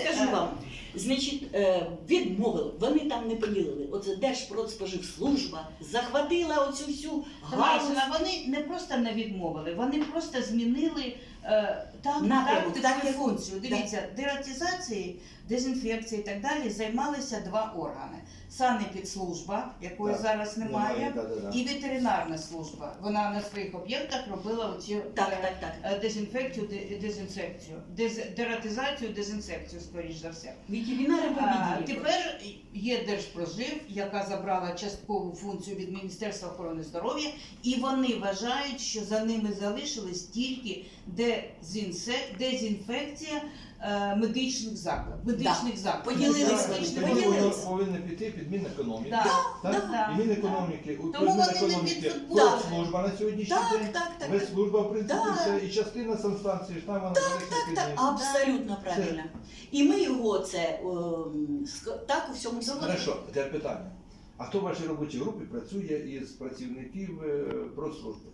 Скажу е, вам, значить, е, відмовили, вони там не поділили. Оце Держпродспоживслужба захватила оцю всю галузь. Вони не просто не відмовили, вони просто змінили е, там Напрямок, так, як- функцію. Дивіться, дератизації, дезінфекції і так далі займалися два органи: санепідслужба, якої Так, зараз немає, да-да-да. і ветеринарна служба. Вона на своїх об'єктах робила оці Так, е, так, так. е, дезінфекцію, де- дезінсекцію, дез- дератизацію, дезінсекцію, скоріш за все. А, побіділи. Тепер є Держпрожив, яка забрала часткову функцію від Міністерства охорони здоров'я, і вони вважають, що за ними залишились тільки дезінсе- дезінфекція е, медичних закладів. Медичних закладів. Поділились медичних Тоді воно поділились. повинно піти під Мінекономіки. Да. Так? Да. І Мінекономіки, у Тому вони не Мінекономіки відфутболили. служба на сьогоднішній Так, день. так, так. Весь служба, в принципі, Да. все, і частина санстанції, ж там вона під Так, ним. абсолютно правильно. І ми його це ем, ск- так у всьому світі. Хорошо, тепер питання. А хто в вашій робочій групі працює із працівників е, продслужби?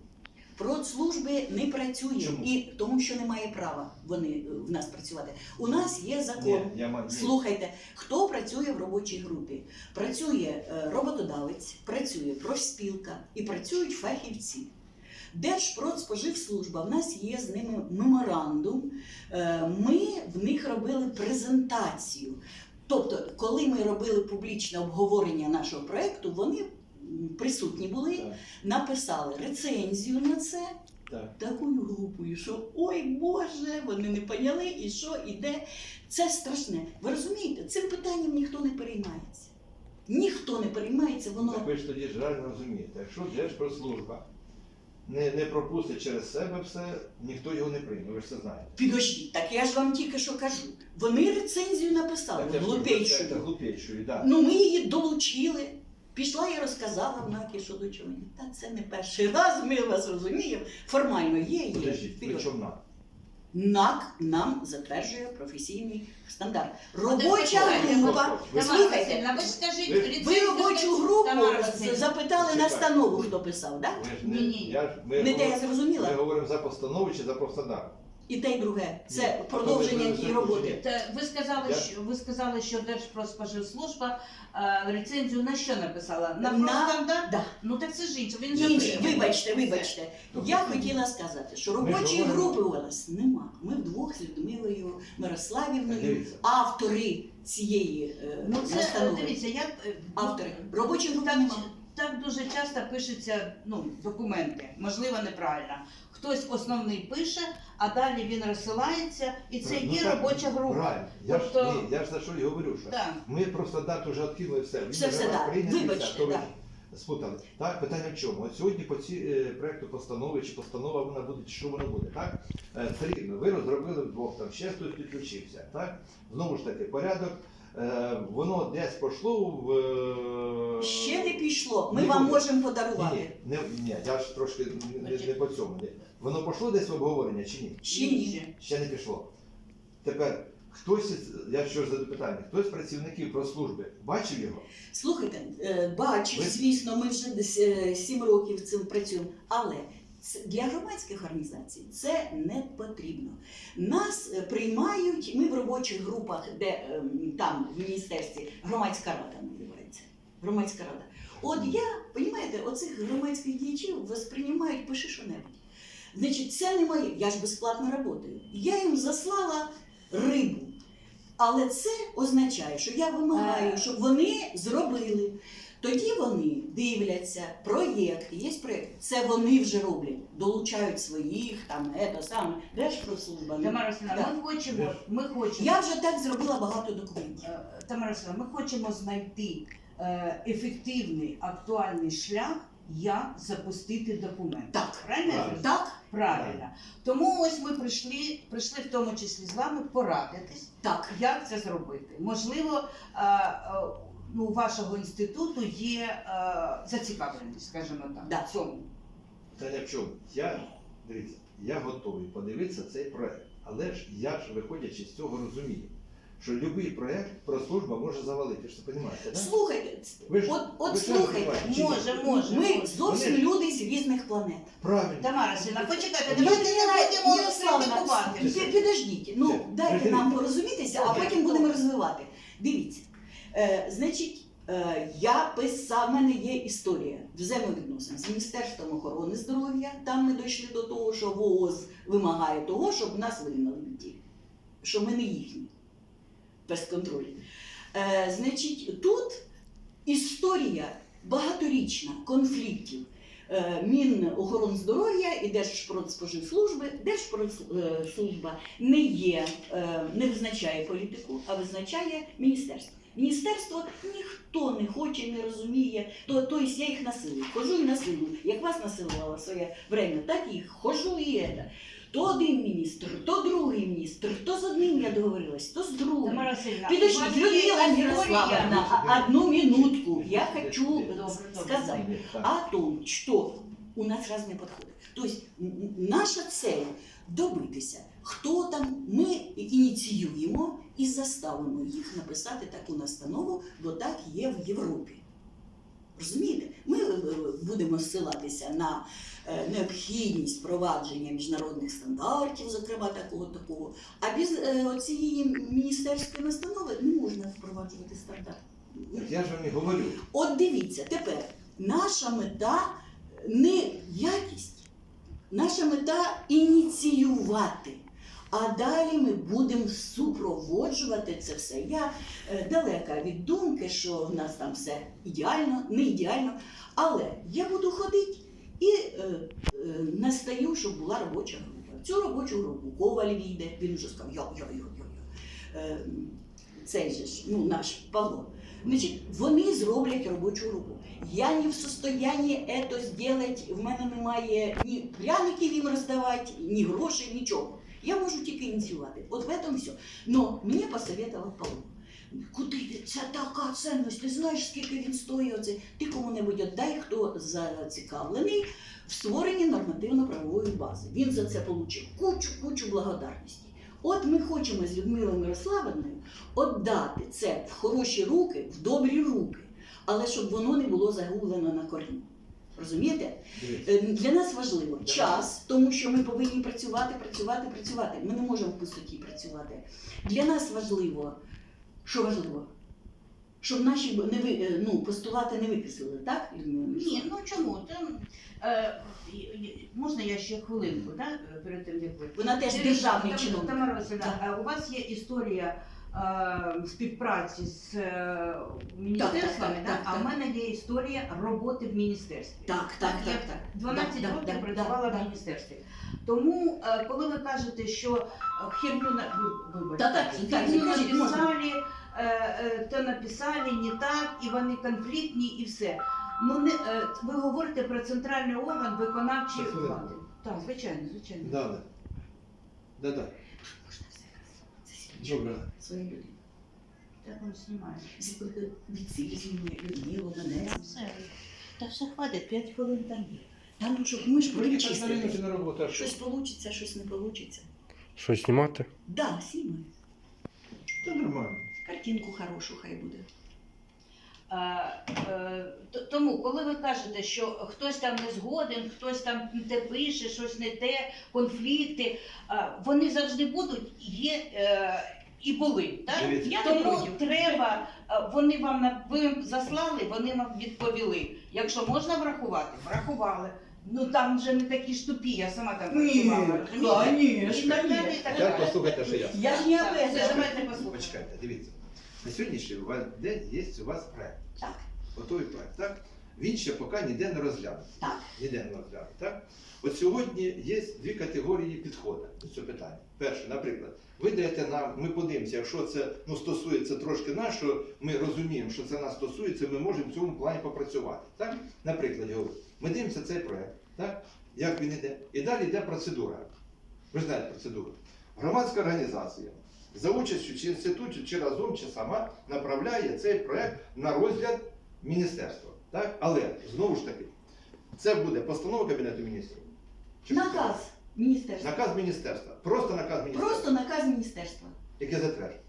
Продслужби не працює Чому? і тому, що немає права вони е, в нас працювати. У нас є закон. я маю. ні. Слухайте, хто працює в робочій групі? Працює е, роботодавець, працює профспілка і працюють фахівці. Держпродспоживслужба, в нас є з ними меморандум. Е, Ми в них робили презентацію. Тобто, коли ми робили публічне обговорення нашого проєкту, вони присутні були, Так, написали рецензію на це так. такою групою, що ой Боже, вони не поняли, і що, і де. Це страшне. Ви розумієте, цим питанням ніхто не переймається. Ніхто не переймається, воно. Так ви ж тоді ж реально розумієте, якщо Держпродслужба не, не пропустить через себе все, ніхто його не прийме, ви ж це знаєте. Підождіть, так я ж вам тільки що кажу. Вони рецензію написали, глупейшою. Ну ми її долучили. Пішла і розказала в НАКі, що до чого. Та це не перший раз, ми вас розуміємо. Формально є, є. Подождіть, Вперед. при чому нам? НАК нам затверджує професійний стандарт. Робоча група. Ви Слухайте, ви скажіть, ви- ви робочу групу запитали Чекайте. настанову, хто писав, так? Я ми, Не те я говоримо, ми говоримо за постанову чи за профстандарт. І те, і друге. Це А продовження тієї роботи. Та ви сказали, Я- що ви сказали, що Держпродспоживслужба е, рецензію на що написала? На На- простандарт? Да. Ну так це ж інше. Він же Інші, прийняв. вибачте, вибачте. Я хотіла сказати, що робочої говоримо- групи у нас нема. Ми вдвох з Людмилою Мирославівною, Дивіться. автори цієї е, Ну це е, настанови. дивіться, як е, Автори. Робочої групи так, нема. Так дуже часто пишуться ну, документи, можливо, неправильно. Хтось основний пише, а далі він розсилається, і це Ну, є так, робоча група. Правильно. Я, Тобто- ж, ні, я ж за що і говорю, що Так. ми просто дату вже відкинули все. Все, все, да. Вибачте, все, да. Спутали. Так, питання в чому? От сьогодні по ці е, проекту постанови чи постанова вона буде, чи що вона буде, так? Е, все рівно, ви розробили вдвох, там ще хтось підключився, так? Знову ж таки, порядок, е, воно десь пішло в... е, Ще не пішло. Ми Не вам можемо подарувати. ні, не, ні, я ж трошки не, не, не по цьому. Воно пішло десь в обговорення чи ні? Ще ні. Ще не пішло. Тепер хтось, із- я що ж задаю питання, хтось з працівників прослужби бачив його? Слухайте, е, бачив, Ви- звісно, ми вже десь е, сім років цим працюємо, але це- для громадських організацій це не потрібно. Нас е, приймають, ми в робочих групах, де ем, там в міністерстві громадська рада називається. Громадська рада. От я, розумієте, оцих громадських діячів восприймають, пиши що-небудь. Значить, це не моє, я ж безплатно працюю. Я їм заслала рибу. Але це означає, що я вимагаю, Е. щоб вони зробили. Тоді вони дивляться проєкт, є проєкт. Це вони вже роблять, долучають своїх там, ето саме, Держпродслужба. ну, Тамара Васильівна, да. ми хочемо, ми хочемо. Я вже так зробила багато документів. Е, Тамара Васильівна, ми хочемо знайти е, ефективний актуальний шлях, як запустити документ. Так. Правильно? я? Так, Правильно. Тому ось ми прийшли, прийшли в тому числі з вами порадитись, так. як це зробити. Можливо, е, е, ну, у вашого інституту є е, зацікавленість, скажімо так, Да. в цьому. Та не в чому. Я, дивіться, я готовий подивитися цей проект. Але ж я ж, виходячи з цього, розумію, що будь-який проєкт про службу може завалити. Ви ж це розумієте, так? Слухайте, Ви ж- от, от ви ж слухайте, розумієте, чи ні? Може, може. ми може. зовсім Вони- люди з різних планет. Правильно. Тамара Сіна, почекайте, давайте не не будемо критикувати. Підождіть, ну Все. дайте нам порозумітися, а Добре, потім будемо розвивати. Дивіться, е, значить, е, я писав, в мене є історія взаємовідносин з Міністерством охорони здоров'я. Там ми дійшли до того, що ВООЗ вимагає того, щоб нас вигнали відтіль, що ми не їхні без контролю. Е, значить, тут історія багаторічна конфліктів. Е, Мінохорони і Держпродспоживслужби. Держпродслужба не є, е, не визначає політику, а визначає міністерство. Міністерство ніхто не хоче, не розуміє. То, тобто я їх насилую. Хожу і насилую. Як вас насилувала своє время, так і хожу і це. То один міністр, то другий міністр, то з одним я договорилась, то з другим. Підожди, Людмила. Мирославовна, одну минутку. Я хочу сказать о том, что у нас разные подходы. То есть наша цель добитися, хто там ми ініціюємо і заставимо їх написати таку настанову, бо так є в Європі. Розумієте? Ми е, будемо ссилатися на е, необхідність впровадження міжнародних стандартів, зокрема такого такого. А без е, цієї міністерської настанови не можна впроваджувати стандарт. Я ж вам і говорю. От дивіться, тепер наша мета не якість, наша мета ініціювати. А далі ми будемо супроводжувати це все. Я е, далека від думки, що в нас там все ідеально, не ідеально. Але я буду ходити і е, е, настаю, щоб була робоча група. Цю робочу групу Коваль війде, він вже сказав, йо, йо, йо, йо. Е, цей же ж, ну, наш Павло. Значить, вони зроблять робочу групу. Я не в состоянні це зробити, в мене немає ні пряників їм роздавати, ні грошей, нічого. Я можу тільки ініціювати. От в этом все. Но мені посоветував Павло. Куди ти? Це така цінність, ти знаєш, скільки він стоїть. Оце? Ти кому-небудь віддай, хто зацікавлений в створенні нормативно-правової бази. Він за це отримав кучу-кучу благодарності. От ми хочемо з Людмилою Мирославовною віддати це в хороші руки, в добрі руки, але щоб воно не було загублено на корні. Розумієте? Е, Для нас важливо час, тому що ми повинні працювати, працювати, працювати. Ми не можемо в пустоті працювати. Для нас важливо, що важливо? Щоб наші не ви, е, ну, постулати не викреслили, так? Ні, ну чому? Там, е, можна я ще хвилинку, да, перед тим як ви. Вона теж державний чиновник. Тамара Васильівна, е, у вас є історія е, співпраці з е, міністерствами, так, да? так, а так. в мене є історія роботи в міністерстві. Так, так, Я так, так. 12 Да, да, років да, працювала да, в міністерстві. Тому, е, коли ви кажете, що е, херню на вибачте, так, так, херню написали, е, е, то написали не так, і вони конфліктні, і все. Ну не е, ви говорите про центральний орган виконавчої влади. Так, звичайно, звичайно. Да, да. Да, да. Можна все казати. Це свідчить Добре. свої люди. Так воно знімає. Від цілі знімає Людмилу, мене. Все. Та все хватить, 5 хвилин там є. Там ну щоб ми ж Ви чистити. на роботу, а що? Щось вийде, щось не вийде. Щось знімати? Да, знімаю. Та нормально. Картинку хорошу хай буде. Е, Тому, коли ви кажете, що хтось там не згоден, хтось там не те пише, щось не те, конфлікти, вони завжди будуть, є е, і були. Так? Я Тому треба, вони вам на- ви заслали, вони вам відповіли. Якщо можна врахувати, врахували. Ну там вже не такі ж тупі, я сама там працювала, розумієте? І так далі, і так далі. послухайте, що я. Я ж не Так, об все, этом. давайте послухаємо. Почекайте, дивіться. На сьогоднішній день є у вас проект. Так. Готовий проект, так? Він ще поки ніде не розглянутий. Так. Ніде не розглянутий, так? От сьогодні є дві категорії підходу до цього питання. Перше, наприклад, ви даєте нам, ми подивимося, якщо це ну, стосується трошки нас, що ми розуміємо, що це нас стосується, ми можемо в цьому плані попрацювати. Так? Наприклад, я говорю, ми дивимося цей проект, так? як він йде. І далі йде процедура. Ви знаєте процедуру. Громадська організація за участю чи інституту, чи разом, чи сама направляє цей проект на розгляд міністерства. Так? Але знову ж таки, це буде постанова Кабінету міністрів. Чи Наказ міністерства. Наказ міністерства. Просто наказ міністерства, Просто наказ міністерства. який затверджений.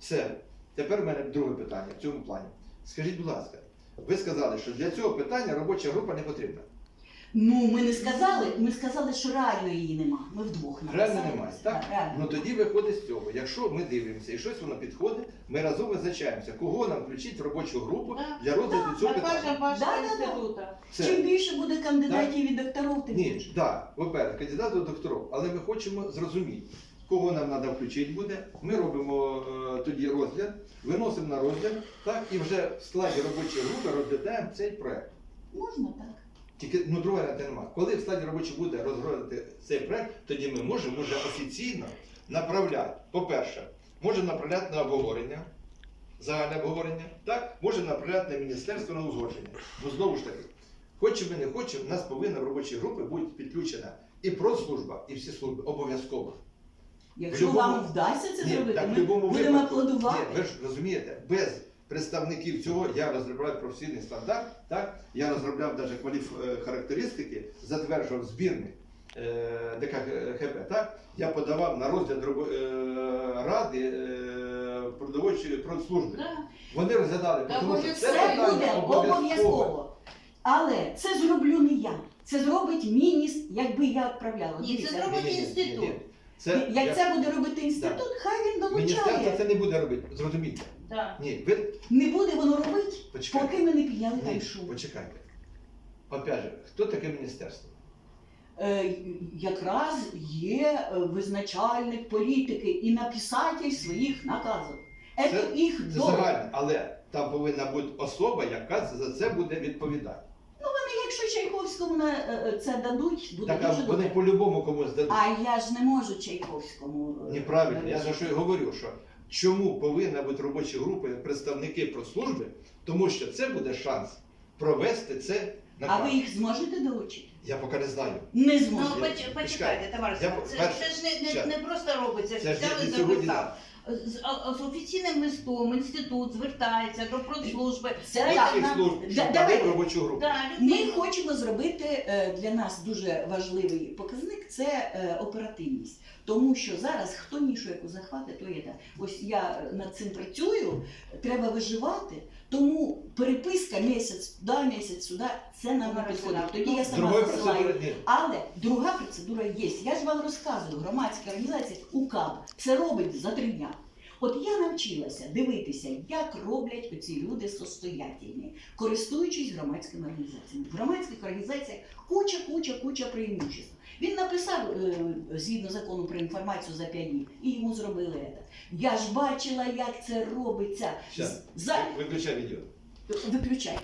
Все. Тепер в мене друге питання в цьому плані. Скажіть, будь ласка, ви сказали, що для цього питання робоча група не потрібна. Ну, ми не сказали, ми сказали, що реально її нема. Ми вдвох Реально немає, так? реально. Ну тоді виходить з цього. Якщо ми дивимося і щось воно підходить, ми разом визначаємося, кого нам включити в робочу групу Да. для розгляду цього питання. Да, да, да. Це Чим більше буде кандидатів і докторів, тим ні, більше. так, во-перве, кандидат до докторів, але ми хочемо зрозуміти, кого нам треба включити буде. Ми робимо е, тоді розгляд, виносимо на розгляд, так, і вже в складі робочої групи розглядаємо цей проект. Можна так. Тільки ну другого варіанту немає. Коли в складі робочої буде розглядати цей проект, тоді ми можемо вже офіційно направляти. По-перше, можемо направляти на обговорення, загальне обговорення, так, можемо направляти на міністерство на узгодження. Бо знову ж таки, хочемо ми не хочемо, в нас повинна в робочій групі бути підключена і прослужба, і всі служби обов'язково. Якщо любому- вам вдасться це зробити, ми будемо аплодувати. Ні, ви ж розумієте, без представників цього я розробляю професійний стандарт, так? Я розробляв навіть кваліф е, характеристики, затверджував збірник е, ДКХП, так? Я подавав на розгляд е, ради е, продовольчої продслужби. Да. Вони розглядали, Так, тому що це питання буде обов'язково. Але це зроблю не я. Це зробить міністр, якби я відправляла. Ні, це зробить інститут. Це, Як це буде робити інститут, хай він Міністерство долучає. це не буде робити, зрозумійте. Да. Ні, ви Не буде воно робити, почекайте. поки ми не підняли там Ні, шум. почекайте. Опять же, хто таке міністерство? Е, якраз є е, визначальник політики і написатель своїх наказів. Це Це- їх Це доля. загально, але там повинна бути особа, яка за це буде відповідати. Якщо Чайковському на е, е, це дадуть, буде Так а дуже вони добре. по-любому комусь дадуть. А я ж не можу Чайковському. е, Неправильно. Я за що й говорю, що чому повинна бути робочі групи представники прослужби, тому що це буде шанс провести це на А ви практиці. їх зможете долучити? Я поки не знаю. Не Ну, зможете. поч- почекайте. Тамара, Я це, перше- це ж не, не, не просто робиться, Це ж взяли не і сьогодні. записав. З, а- з офіційним листом інститут звертається до продслужби. Це Дайте так, Всіх Да- щоб давай. робочу групу. Да, Ми людина. хочемо зробити е, для нас дуже важливий показник це е, оперативність. Тому що зараз хто нішу яку захвати, то є так. Ось я е, над цим працюю, треба виживати. Тому переписка місяць туди, місяць сюди, це нам не підходить. Тоді я сама Другої процедури ні. Але друга процедура є. Я ж вам розказую, громадська організація УКАБ це робить за три дня. От я навчилася дивитися, як роблять оці люди состоятельні, користуючись громадськими організаціями. В громадських організаціях куча, куча, куча преимуществ. Він написав е, згідно закону про інформацію за 5 днів, і йому зробили це. Я ж бачила, як це робиться. Щас. За... Виключай відео. Виключай.